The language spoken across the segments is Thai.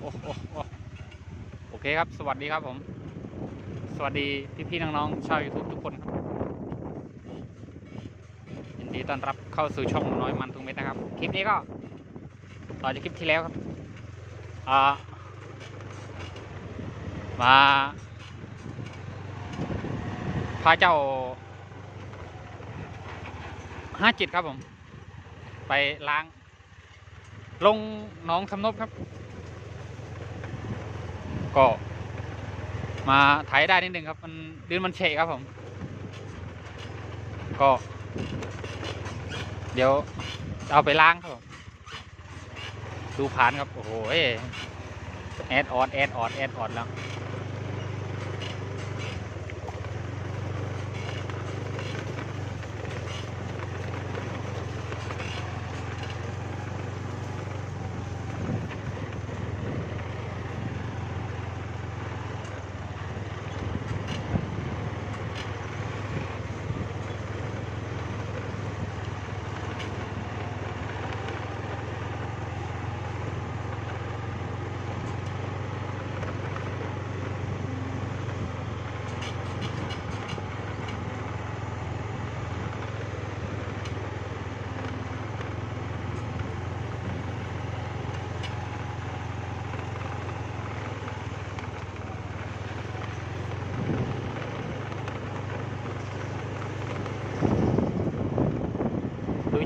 โอ้โอ้โอ้โอเคครับ สวัสดีครับผม สวัสดีพี่ๆน้องๆชาว YouTube ทุกคนครับยินดีต้อนรับเข้าสู่ช่องน้อยมันทุกเม็ดนะครับ คลิปนี้ก็ ต่อจากคลิปที่แล้วครับมาพาเจ้าห้าจิตครับผม ไปล้าง ลงหนองทำนบครับ ก็ มาไถได้นิดนึงครับ มันดินมันเฉะครับผม ก็ เดี๋ยวเอาไปล้างครับผมดูผ่านครับ โอ้โหแอดออดแอดออดแอดออดแล้ว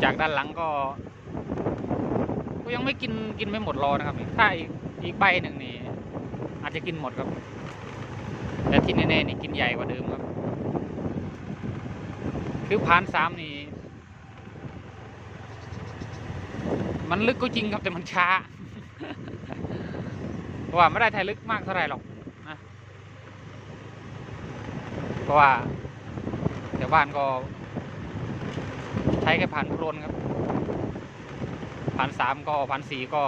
จากด้านหลังก็ก็ยังไม่กินกินไม่หมดรอนะครับ ถ้าอีกอีกใบหนึ่งนี่อาจจะกินหมดครับ แต่ที่แน่ๆนี่กินใหญ่กว่าเดิมครับ คือพานสามนี่ มันลึกก็จริงครับแต่มันช้าเพราะว่าไม่ได้ไทยลึกมากเท่าไหร่หรอกนะเพราะว่าแถวบ้านก็ ช้แค่ผ่านโครนครับ ผ่านสามก็ผ่านสี่ก็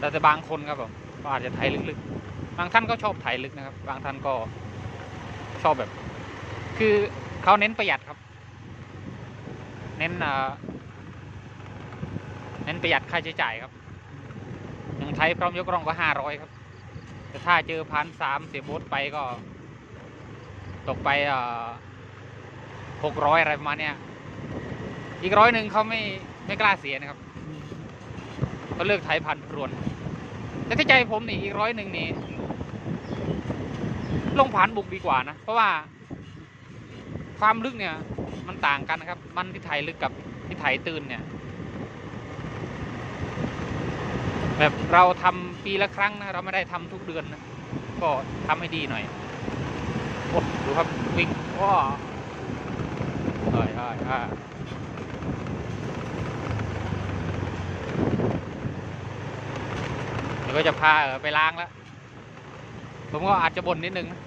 แล้วแต่บางคนครับผมก็อาจจะไถลึกๆ บางท่านก็ชอบไถลึกนะครับ บางท่านก็ชอบแบบ คือเขาเน้นประหยัดครับ เน้นเน้นประหยัดค่าใช้จ่ายครับอย่างไทยพร้อมยกร่องก็ห้าร้อยครับ แต่ถ้าเจอพันสามเสียโบสไปก็ ตกไปหกร้อยอะไรประมาณเนี้ย อีกร้อยหนึ่งเขาไม่ไม่กล้าเสียนะครับเขาเลือกไถพันพรวนแต่ถ้าใจผมนี่อีกร้อยหนึ่งนี่ลงผ่านบุกดีกว่านะ เพราะว่าความลึกเนี่ย มันต่างกันนะครับ มันที่ไถลึกกับที่ไถตื่นเนี่ย แบบเราทำปีละครั้งนะ เราไม่ได้ทำทุกเดือนนะ ก็ทำให้ดีหน่อยโอ้ดูครับวิ่งว้าเอ้ยเอ้ย เดี๋ยวก็จะพาเออไปล้างแล้ว ผมก็อาจจะบ่นนิดนึงนะ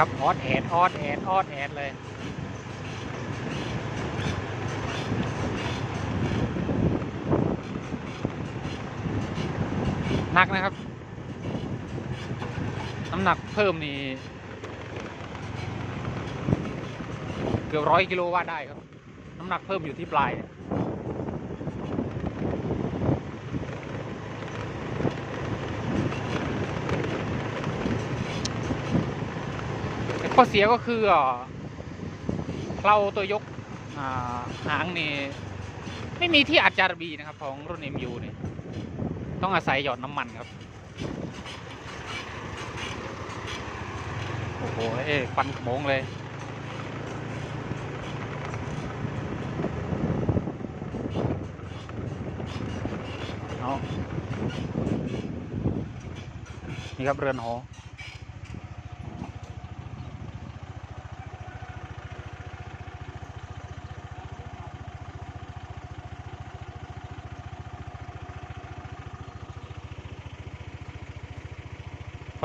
ครับออดแอดออดแอดออดแอดเลยหนักนะครับ น้ำหนักเพิ่มนี่เกือบร้อยกิโลว่าได้ครับ น้ำหนักเพิ่มอยู่ที่ปลายเนี่ย ข้อเสียก็คืออะเราตัวยกหางนี่ไม่มีที่อัดจารบีนะครับ ของรุ่น MU เนี่ยต้องอาศัยหยอดน้ำมันครับ โอ้โหเอ้ยฟันขโมงเลยเอานี่ครับเรือนหอ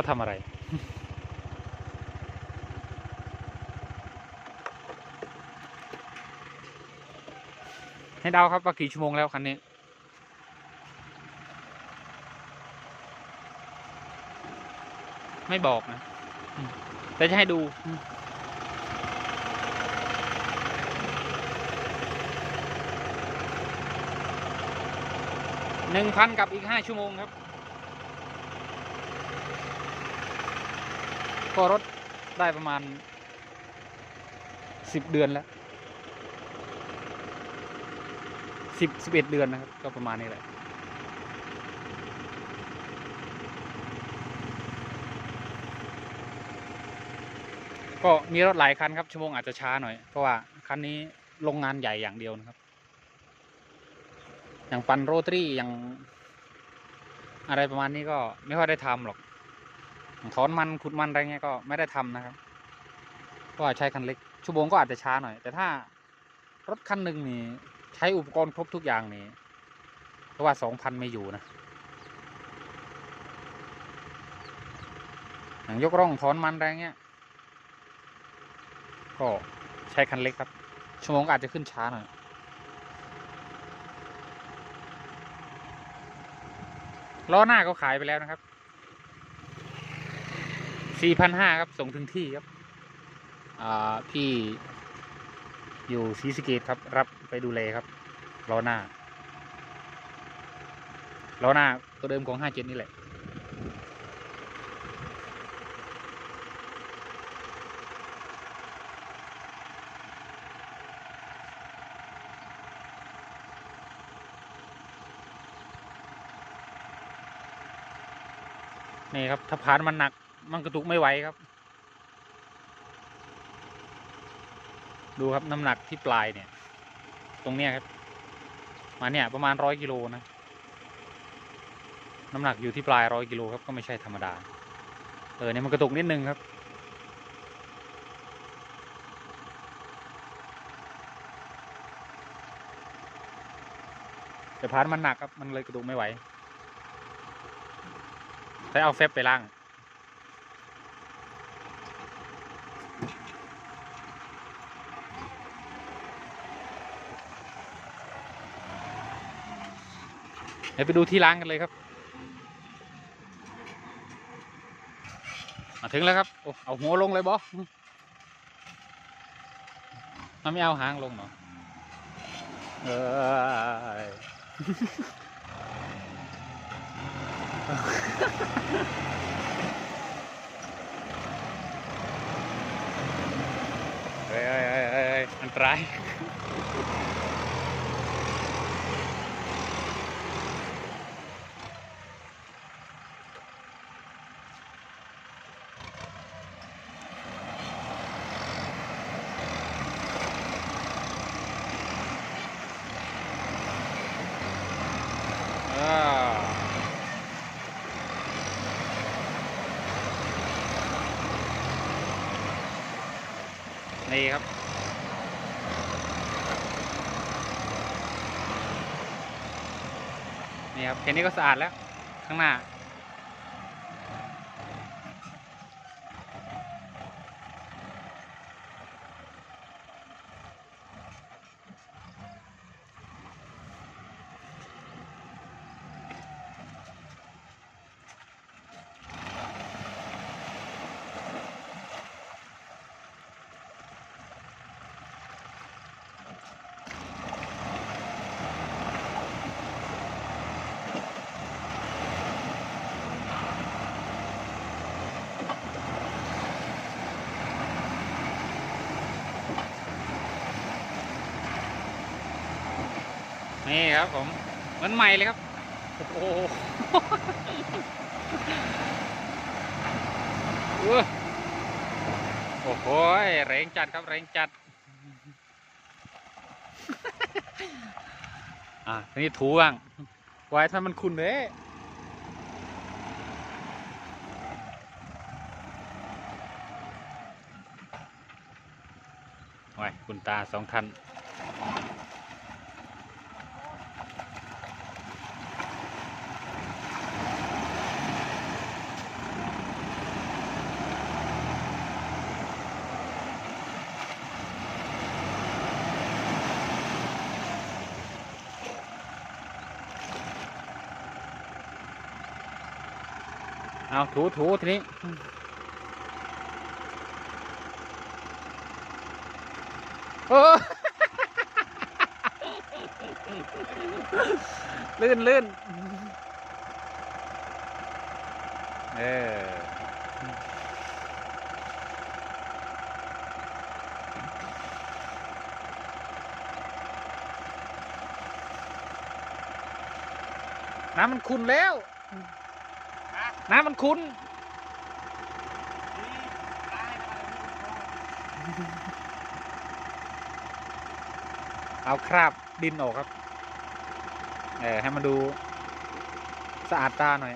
ก็ทำอะไร ให้เดาครับว่ากี่ชั่วโมงแล้วคันนี้ไม่บอกนะ แต่จะให้ดู หนึ่งพันกับอีกห้าชั่วโมงครับ ก็รถได้ประมาณสิบเดือนแล้วสิบสิบเอ็ดเดือนนะครับ ก็ประมาณนี้แหละก็มีรถหลายคันครับชั่วโมงอาจจะช้าหน่อย เพราะว่าคันนี้โรงงานใหญ่อย่างเดียวนะครับ อย่างปันโรตรี่อย่างอะไรประมาณนี้ก็ไม่ค่อยได้ทำหรอก ถอนมันขุดมันอะไรเงี้ยก็ไม่ได้ทำนะครับเพราะว่าใช้คันเล็ก ชั่วโมงก็อาจจะช้าหน่อย แต่ถ้ารถคันหนึ่งนี่ใช้อุปกรณ์ครบทุกอย่างนี่เพราะว่าสองพันไม่อยู่นะอย่างยกร่องถอนมันอะไรเงี้ย ก็ใช้คันเล็กครับ ชั่วโมงอาจจะขึ้นช้าหน่อยล้อหน้าก็ขายไปแล้วนะครับ สี่พันห้าครับ ส่งถึงที่ครับพี่อยู่ศรีสเกดครับ รับไปดูแลครับล้อหน้าล้อหน้าตัวเดิมของห้าเจ็ดนี่แหละนี่ครับถ้าผ่านมันหนัก มันกระตุกไม่ไหวครับ ดูครับน้ำหนักที่ปลายเนี่ย ตรงเนี้ยครับ มาเนี่ยประมาณร้อยกิโลนะ น้ำหนักอยู่ที่ปลายร้อยกิโลครับก็ไม่ใช่ธรรมดา เออเนี่ยมันกระตุกนิดนึงครับ แต่พานมันหนักครับมันเลยกระตุกไม่ไหวใช้เอาเฟบไปล่าง เดี๋ยวไปดูที่ล้างกันเลยครับ มาถึงแล้วครับโอ้เอาหัวลงเลยบอมันไม่เอาหางลงเนาะเออเฮ้ยเฮ้ยเฮ้ยเฮ้ยอันตราย อ่า นี่ครับ นี่ครับแค่นี้ก็สะอาดแล้ว ข้างหน้า นี่ครับผมเหมือนใหม่เลยครับ โอ้โหเออโอ้โหแรงจัดครับแรงจัด อะทีนี้ถูบ้างไว้ถ้ามันคุณเลยไว้คุณตาสองท่าน เอาถูถูทีนี้โอ้ลื่นลื่นเออน้ำมันขุ่นแล้ว น้ำมันคุ้น เอาคราบดินออกครับ เออให้มันดูสะอาดตาหน่อย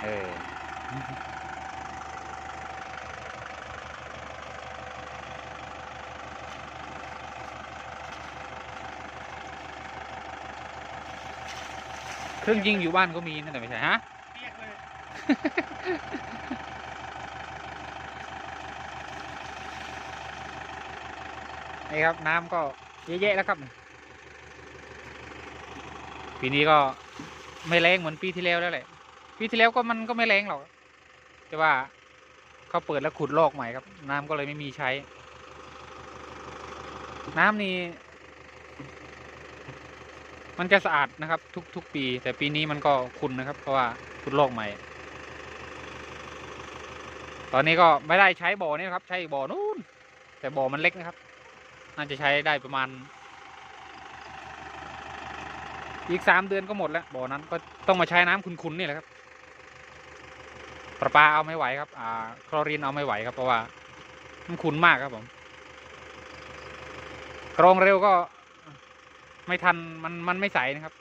เออ เครื่องยิงอยู่บ้านก็มีนั่นแต่ไม่ใช่ฮะนี่ครับน้ำก็เยอะแยะแล้วครับ ปีนี้ก็ไม่แรงเหมือนปีที่แล้วแล้วแหละ ปีที่แล้วก็มันก็ไม่แรงหรอก แต่ว่าเขาเปิดแล้วขุดลอกใหม่ครับ น้ำก็เลยไม่มีใช้ น้ำนี่ มันจะสะอาดนะครับ ทุกทุกปี แต่ปีนี้มันก็ขุ่นะครับ เพราะว่าขุดลอกใหม่ ตอนนี้ก็ไม่ได้ใช้บ่อนี้นะครับ ใช้บ่อนู้นแต่บ่อมันเล็กนะครับน่าจะใช้ได้ประมาณ อีกสามเดือนก็หมดแล้วบ่อนั้นก็ต้องมาใช้น้ำขุนๆนี่แหละครับประปาเอาไม่ไหวครับ อ่า คลอรีนเอาไม่ไหวครับเพราะว่ามันขุนมากครับผมกรองเร็วก็ ไม่ทันมันมันไม่ใสนะครับ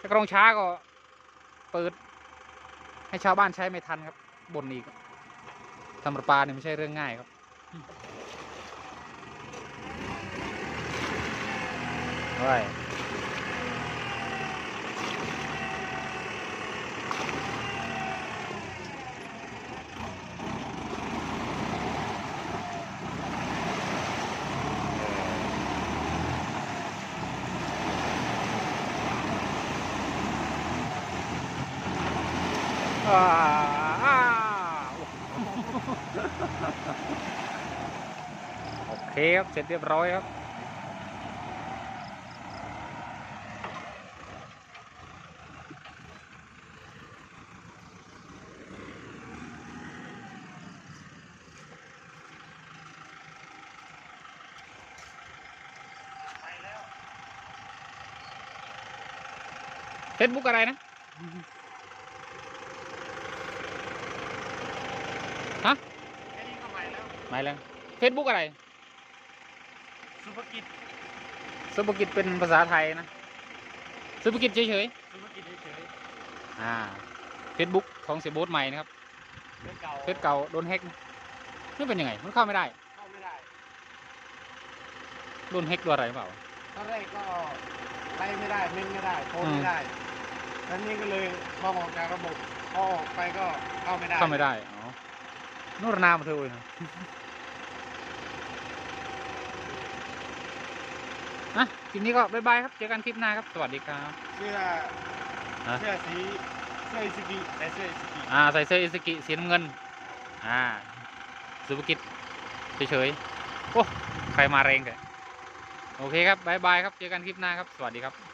ถ้ากรองช้าก็เปิด ให้ชาวบ้านใช้ไม่ทันครับบนอีกทำประปาเนี่ยไม่ใช่เรื่องง่ายครับ Rồi. À, à. โอ เคครับ เสร็จเรียบร้อยครับไปแล้วเฟซบุ๊กอะไรนะ ฮะแค่นี้ก็ไปแล้วไม่แล้วเฟซบุ๊กอะไร สุภกิจสุภกิจเป็นภาษาไทยนะ สุภกิจเฉยสุภกิจเฉยๆ อ่าเฟซบุ๊กของเสียโบ๊ทใหม่นะครับๆเรื่องเก่าเฟซเก่าโดนแฮ็กนี่เป็นยังไง มันเข้าไม่ได้ เข้าไม่ได้ โดนแฮ็กตัวอะไรเปล่า ตอนแรกก็ไล่ไม่ได้เม้นไม่ได้โพสอืม ไม่ได้แล้วนี่ก็เลยพอออกจากระบบพอออกไปก็เข้าไม่ได้เข้าไม่ได้ อ๋อนู่นนามเธอเว้ยนะ อะคลิปนี้ก็บ๊ายบายครับ เจอกันคลิปหน้าครับ สวัสดีครับ เสื้อฮะ เสื้อสีเสื้ออิสกิแต่เสื้ออิสกิอ่า ใส่เสื้ออิสกิสีน้ำเงิน อ่าสุภกิจเฉยๆ โอ้ ใครมาแรงกันโอเคครับบายบายครับ เจอกันคลิปหน้าครับ สวัสดีครับ